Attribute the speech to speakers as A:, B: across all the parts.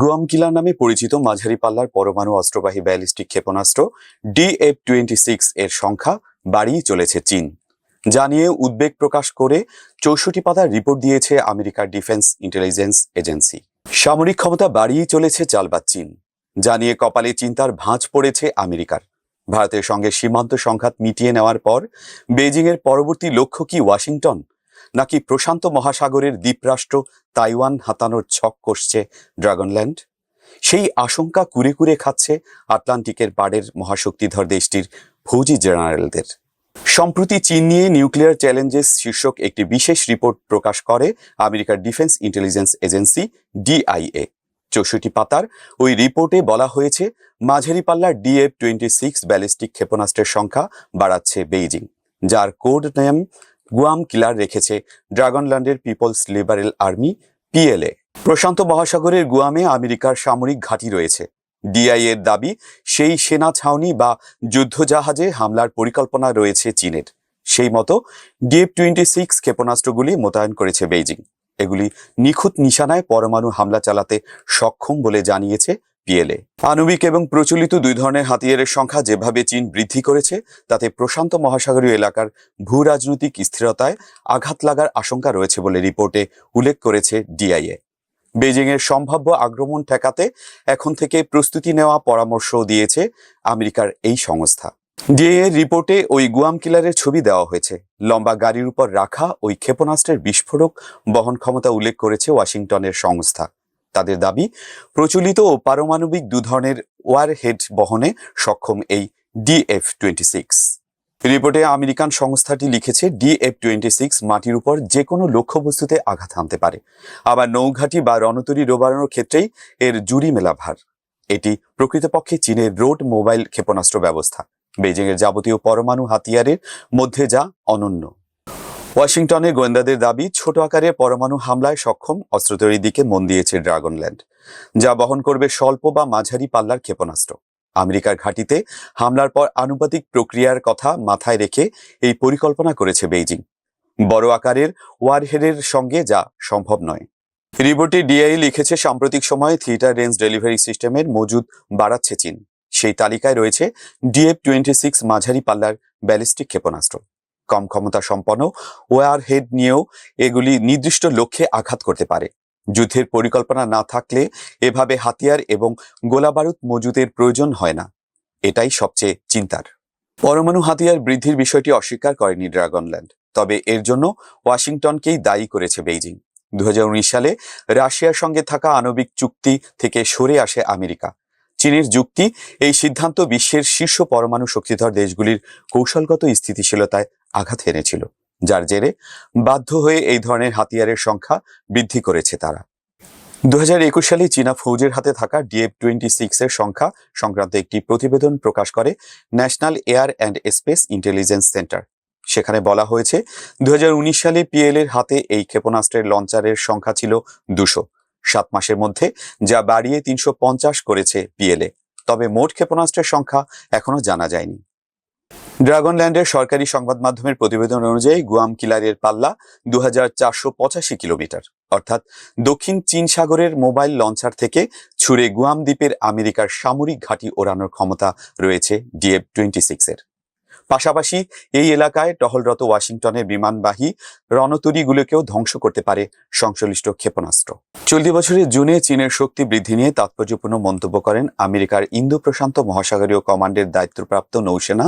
A: Guam কিলার নামে পরিচিত মাঝারি পাল্লার পরমাণু অস্ত্রবাহী ব্যালিস্টিক ক্ষেপণাস্ত্র ডিএফ টোয়েন্টি সিক্স এর সংখ্যা বাড়িয়ে চলেছে চীন জানিয়ে উদ্বেগ প্রকাশ করে চৌষট্টি পাতার রিপোর্ট দিয়েছে আমেরিকার ডিফেন্স ইন্টেলিজেন্স এজেন্সি। সামরিক ক্ষমতা বাড়িয়ে চলেছে চালবাদ চীন জানিয়ে কপালে চিন্তার ভাঁজ পড়েছে আমেরিকার। ভারতের সঙ্গে সীমান্ত সংঘাত মিটিয়ে নেওয়ার পর বেজিংয়ের পরবর্তী লক্ষ্য কি ওয়াশিংটন? নাকি প্রশান্ত মহাসাগরের দ্বীপরাষ্ট্র তাইওয়ান হাতানোর ছক কষছে ড্রাগনল্যান্ড? সেই আশঙ্কা কুরে কুরে খাচ্ছে আটলান্টিকের পাড়ের মহাশক্তিধর দেশটির ফৌজি জেনারেলদের। সম্প্রতি চীন নিয়ে নিউক্লিয়ার চ্যালেঞ্জেস শীর্ষক একটি বিশেষ রিপোর্ট প্রকাশ করে আমেরিকার ডিফেন্স ইন্টেলিজেন্স এজেন্সি, ডিআইএ। চৌষট্টি পাতার ওই রিপোর্টে বলা হয়েছে, মাঝারি পাল্লার ডিএফ টোয়েন্টি সিক্স ব্যালিস্টিক ক্ষেপণাস্ত্রের সংখ্যা বাড়াচ্ছে বেইজিং, যার কোড নেম গুয়াম কিলার রেখেছে ড্রাগনল্যান্ডের পিপলস লিবারেল আর্মি, পিএলএ। প্রশান্ত মহাসাগরের গুয়ামে আমেরিকার সামরিক ঘাঁটি রয়েছে। ডিআই এর দাবি, সেই সেনা ছাউনি বা যুদ্ধজাহাজে হামলার পরিকল্পনা রয়েছে চীনের। সেই মতো ডিএফ টোয়েন্টি সিক্স ক্ষেপণাস্ত্রগুলি মোতায়েন করেছে বেইজিং। এগুলি নিখুঁত নিশানায় পরমাণু হামলা চালাতে সক্ষম বলে জানিয়েছে পিএলএ। আণবিক এবং প্রচলিত দুই ধরনের হাতিয়ারের সংখ্যা যেভাবে চীন বৃদ্ধি করেছে, তাতে প্রশান্ত মহাসাগরীয় এলাকার ভূ রাজনৈতিক স্থিরতায় আঘাত লাগার আশঙ্কা রয়েছে বলে রিপোর্টে উল্লেখ করেছে ডিআইএ। বেজিং এর সম্ভাব্য আক্রমণ ঠেকাতে এখন থেকে প্রস্তুতি নেওয়া পরামর্শ দিয়েছে আমেরিকার এই সংস্থা। ডিএ রিপোর্টে ওই গুয়াম কিলারের ছবি দেওয়া হয়েছে। লম্বা গাড়ির উপর রাখা ওই ক্ষেপণাস্ত্রের বিস্ফোরক বহন ক্ষমতা উল্লেখ করেছে ওয়াশিংটনের সংস্থা। তাদের দাবি, প্রচলিত ও পারমাণবিক দু ধরনের ওয়ারহেড বহনে সক্ষম এই ডিএফ টোয়েন্টি সিক্স রিপোর্টে আমেরিকান সংস্থাটি লিখেছে ডিএফ টোয়েন্টি সিক্স মাটির উপর যে কোনো লক্ষ্যবস্তুতে আঘাত হানতে পারে। আবার নৌঘাটি বা রণতরী ডোবানোর ক্ষেত্রেই এর জুরি মেলা ভার এটি প্রকৃতপক্ষে চীনের রোড মোবাইল ক্ষেপণাস্ত্র ব্যবস্থা। বেজিং এর যাবতীয় পরমাণু হাতিয়ারের মধ্যে যা অনন্য। ওয়াশিংটনে গোয়েন্দাদের দাবি, ছোট আকারের পরমাণু হামলায় সক্ষম, অস্ত্র তৈরির দিকে মন দিয়েছে ড্রাগনল্যান্ড, যা বহন করবে স্বল্প বা মাঝারি পাল্লার ক্ষেপণাস্ত্র। আমেরিকার ঘাঁটিতে হামলার পর আনুপাতিক প্রক্রিয়ার কথা মাথায় রেখে এই পরিকল্পনা করেছে বেইজিং। বড় আকারের ওয়ারহেডের সঙ্গে যা সম্ভব নয়। রিপোর্টে ডিআই লিখেছে, সাম্প্রতিক সময়ে থিয়েটার রেঞ্জ ডেলিভারি সিস্টেমের মজুদ বাড়াচ্ছে চীন। সেই তালিকায় রয়েছে ডিএফ টোয়েন্টি সিক্স মাঝারি পাল্লার ব্যালিস্টিক ক্ষেপণাস্ত্র। কম ক্ষমতা সম্পন্ন ওয়ার হেড নিয়েও এগুলি নির্দিষ্ট লক্ষ্যে আঘাত করতে পারে। যুদ্ধের পরিকল্পনা না থাকলে এভাবে হাতিয়ার এবং গোলাবারুদ মজুদের প্রয়োজন হয় না। এটাই সবচেয়ে চিন্তার। পরমাণু হাতিয়ার বৃদ্ধির বিষয়টি অস্বীকার করেনি ড্রাগনল্যান্ড, তবে এর জন্য ওয়াশিংটনকেই দায়ী করেছে বেইজিং। দু হাজার উনিশ সালে রাশিয়ার সঙ্গে থাকা আণবিক চুক্তি থেকে সরে আসে আমেরিকা। চীনের যুক্তি, এই সিদ্ধান্ত বিশ্বের শীর্ষ পরমাণু শক্তিধর দেশগুলির কৌশলগত স্থিতিশীলতায় আঘাত এনেছিল যার জেরে বাধ্য হয়ে এই ধরনের হাতিয়ারের সংখ্যা বৃদ্ধি করেছে তারা। দু হাজার একুশ সালে চীনা ফৌজের হাতে থাকা ডিএফ টোয়েন্টি সিক্স এর সংখ্যা সংক্রান্ত একটি প্রতিবেদন প্রকাশ করে National Air and Space Intelligence Center. সেখানে বলা হয়েছে দু হাজার উনিশ সালে পিএল এর হাতে এই ক্ষেপণাস্ত্রের লঞ্চারের সংখ্যা ছিল দুশো। সাত মাসের মধ্যে, যা বাড়িয়ে তিনশো পঞ্চাশ করেছে পিএলএ। তবে মোট ক্ষেপণাস্ত্রের সংখ্যা এখনও জানা যায়নি। ড্রাগনল্যান্ডের সরকারি সংবাদ মাধ্যমের প্রতিবেদন অনুযায়ী গুয়াম কিলারের পাল্লা দু হাজার চারশো পঁচাশি কিলোমিটার। অর্থাৎ দক্ষিণ চীন সাগরের মোবাইল লঞ্চার থেকে ছুড়ে গুয়াম দ্বীপের আমেরিকার সামরিক ঘাঁটি ওড়ানোর ক্ষমতা রয়েছে ডিএফ টোয়েন্টি সিক্সের। পাশাপাশি এই এলাকায় টহলরত ওয়াশিংটনের বিমানবাহী রণতরীগুলোকেও ধ্বংস করতে পারে সংশ্লিষ্ট ক্ষেপণাস্ত্র। চলতি বছরের জুনে চীনের শক্তি বৃদ্ধি নিয়ে তাৎপর্যপূর্ণ মন্তব্য করেন আমেরিকার ইন্দো প্রশান্ত মহাসাগরীয় কমান্ডের দায়িত্বপ্রাপ্ত নৌসেনা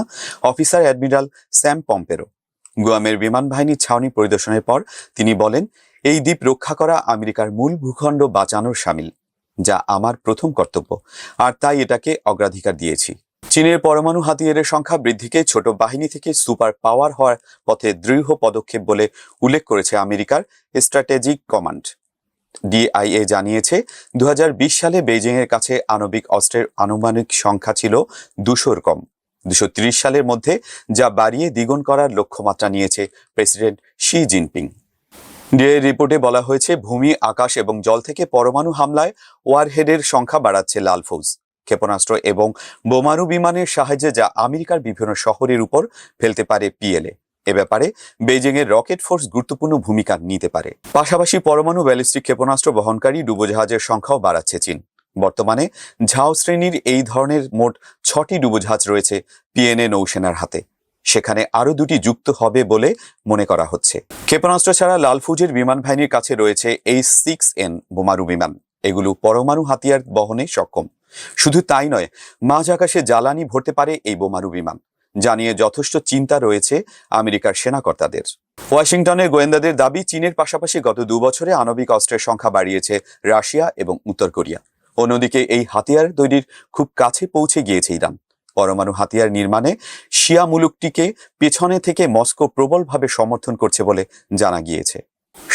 A: অফিসার অ্যাডমিরাল স্যাম পম্পেরো। গুয়ামের বিমান বাহিনীর ছাউনি পরিদর্শনের পর তিনি বলেন, এই দ্বীপ রক্ষা করা আমেরিকার মূল ভূখণ্ড বাঁচানোর সামিল, যা আমার প্রথম কর্তব্য, আর তাই এটাকে অগ্রাধিকার দিয়েছি। চীনের পরমাণু হাতিয়ারের সংখ্যা বৃদ্ধিকে ছোট বাহিনী থেকে সুপার পাওয়ার হওয়ার পথে দৃঢ় পদক্ষেপ বলে উল্লেখ করেছে আমেরিকার স্ট্র্যাটেজিক কমান্ড। ডিআইএ জানিয়েছে দু হাজার বিশ সালে বেইজিং এর কাছে আণবিক অস্ত্রের আনুমানিক সংখ্যা ছিল দুশোর কম। দুশো সালের মধ্যে যা বাড়িয়ে দ্বিগুণ করার লক্ষ্যমাত্রা নিয়েছে প্রেসিডেন্ট শি জিনপিং। ডিএ রিপোর্টে বলা হয়েছে, ভূমি, আকাশ এবং জল থেকে পরমাণু হামলায় ওয়ারহেডের সংখ্যা বাড়াচ্ছে লাল ফৌজ ক্ষেপণাস্ত্র এবং বোমারু বিমানের সাহায্যে যা আমেরিকার বিভিন্ন শহরের উপর ফেলতে পারে পিএলএ এ ব্যাপারে বেজিং এর রকেট ফোর্স গুরুত্বপূর্ণ ভূমিকা নিতে পারে। পাশাপাশি পরমাণু ব্যালিস্টিক ক্ষেপণাস্ত্র বহনকারী ডুবোজাহাজের সংখ্যাও বাড়াচ্ছে চীন। বর্তমানে ঝাও শ্রেণির এই ধরনের মোট ছটি ডুবোজাহাজ রয়েছে পিএনএ নৌসেনার হাতে। সেখানে আরও দুটি যুক্ত হবে বলে মনে করা হচ্ছে। ক্ষেপণাস্ত্র ছাড়া লালফুজের বিমান বাহিনীর কাছে রয়েছে এইচ সিক্স এন বোমারু বিমান। এগুলো পরমাণু হাতিয়ার বহনে সক্ষম। শুধু তাই নয়, মাঝ আকাশে জ্বালানি ভরতে পারে এই বোমারু বিমান জানিয়ে যথেষ্ট চিন্তা রয়েছে আমেরিকার সেনাকর্তাদের। ওয়াশিংটনের গোয়েন্দাদের দাবি, চীনের পাশাপাশি গত দুবছরে আণবিক অস্ত্রের সংখ্যা বাড়িয়েছে রাশিয়া এবং উত্তর কোরিয়া। অন্যদিকে এই হাতিয়ার তৈরির খুব কাছে পৌঁছে গিয়েছে ইরান। পরমাণু হাতিয়ার নির্মাণে শিয়া মুলুকটিকে পেছনে থেকে মস্কো প্রবলভাবে সমর্থন করছে বলে জানা গিয়েছে।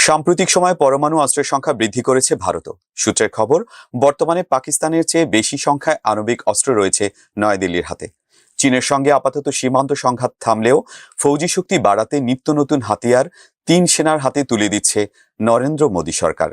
A: সাম্প্রতিক সময়ে পরমাণু অস্ত্রের সংখ্যা বৃদ্ধি করেছে ভারতও। সূত্রের খবর, বর্তমানে পাকিস্তানের চেয়ে বেশি সংখ্যায় আণবিক অস্ত্র রয়েছে নয়াদিল্লির হাতে। চীনের সঙ্গে আপাতত সীমান্ত সংঘাত থামলেও ফৌজি শক্তি বাড়াতে নিত্য নতুন হাতিয়ার তিন সেনার হাতে তুলে দিচ্ছে নরেন্দ্র মোদী সরকার।